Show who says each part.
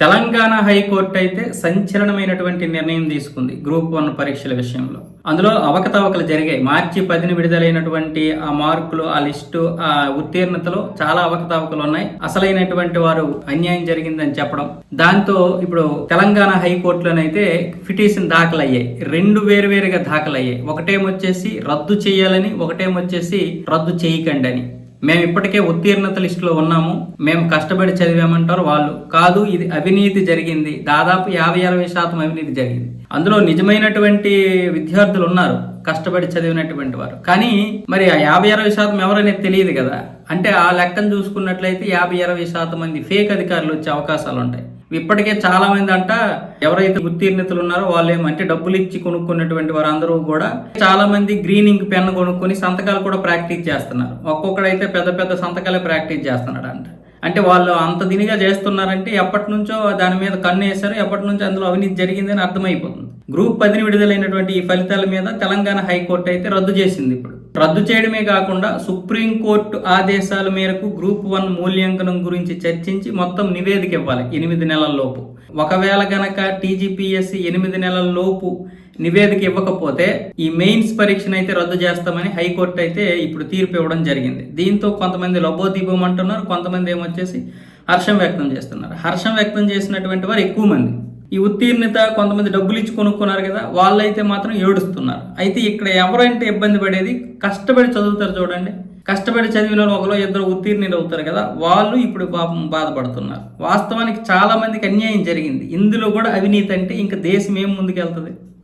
Speaker 1: Telangana high court అయితే సంచలనమైనటువంటి నిర్ణయం తీసుకుంది గ్రూప్ వన్ పరీక్షల విషయంలో. అందులో అవకతవకలు జరిగాయి. మార్చి పదిన విడుదలైనటువంటి ఆ మార్కులు ఆ లిస్టు ఆ ఉత్తీర్ణతలో చాలా అవకతవకలు ఉన్నాయి. అసలైనటువంటి వారు అన్యాయం జరిగిందని చెప్పడం. దాంతో ఇప్పుడు తెలంగాణ హైకోర్టులోనైతే పిటిషన్ దాఖలయ్యాయి. రెండు వేరువేరుగా దాఖలయ్యాయి. ఒకటేమొచ్చేసి రద్దు చేయాలని ఒకటేమొచ్చేసి రద్దు చేయకండి అని. మేము ఇప్పటికే ఉత్తీర్ణత లిస్టులో ఉన్నాము. మేము కష్టపడి చదివామంటారు వాళ్ళు. కాదు ఇది అవినీతి జరిగింది. దాదాపు యాభై అరవై శాతం అవినీతి జరిగింది. అందులో నిజమైనటువంటి విద్యార్థులు ఉన్నారు. కష్టపడి చదివినటువంటి వారు. కానీ మరి ఆ యాభై అరవై శాతం ఎవరనేది తెలియదు కదా. అంటే ఆ లెక్కను చూసుకున్నట్లయితే యాభై అరవై శాతం మంది ఫేక్ అధికారులు వచ్చే అవకాశాలు ఉంటాయి. ఇప్పటికే చాలా మంది అంట ఎవరైతే ఉత్తీర్ణతలు ఉన్నారో వాళ్ళు ఏమంటే డబ్బులు ఇచ్చి కొనుక్కున్నటువంటి వారు అందరూ కూడా చాలా మంది గ్రీనింగ్ పెన్ను పెన్ కొనుక్కొని సంతకాలు కూడా ప్రాక్టీస్ చేస్తున్నారు. ఒక్కొక్కడైతే పెద్ద పెద్ద సంతకాలే ప్రాక్టీస్ చేస్తున్నాడు అంట అంటే వాళ్ళు అంత దినిగా చేస్తున్నారంటే ఎప్పటి నుంచో దాని మీద కన్ను వేశారు ఎప్పటి నుంచో అందులో అవినీతి జరిగిందని అర్థమైపోతుంది. గ్రూప్ పదిని విడుదలైనటువంటి ఈ ఫలితాల మీద తెలంగాణ హైకోర్టు అయితే రద్దు చేసింది ఇప్పుడు. రద్దు చేయడమే కాకుండా సుప్రీంకోర్టు ఆదేశాల మేరకు గ్రూప్ వన్ మూల్యాంకనం గురించి చర్చించి మొత్తం నివేదిక ఇవ్వాలి ఎనిమిది నెలల లోపు. ఒకవేళ గనక టీజీపీఎస్సీ ఎనిమిది నెలల లోపు నివేదిక ఇవ్వకపోతే ఈ మెయిన్స్ పరీక్షను అయితే రద్దు చేస్తామని హైకోర్టు అయితే ఇప్పుడు తీర్పు ఇవ్వడం జరిగింది. దీంతో కొంతమంది లబోదీపం అంటున్నారు కొంతమంది ఏమొచ్చేసి హర్షం వ్యక్తం చేస్తున్నారు. హర్షం వ్యక్తం చేసినటువంటి వారు ఎక్కువ మంది. ఈ ఉత్తీర్ణత కొంతమంది డబ్బులు ఇచ్చి కొనుక్కున్నారు కదా వాళ్ళైతే మాత్రం ఏడుస్తున్నారు. అయితే ఇక్కడ ఎవరంటే ఇబ్బంది పడేది? కష్టపడి చదువుతారు చూడండి. కష్టపడి చదివిన ఒకరు ఇద్దరు ఉత్తీర్ణులు అవుతారు కదా వాళ్ళు ఇప్పుడు పాపం బాధపడుతున్నారు. వాస్తవానికి చాలా మందికి అన్యాయం జరిగింది. ఇందులో కూడా అవినీతి అంటే ఇంకా దేశం ఏం ముందుకెళ్తుంది?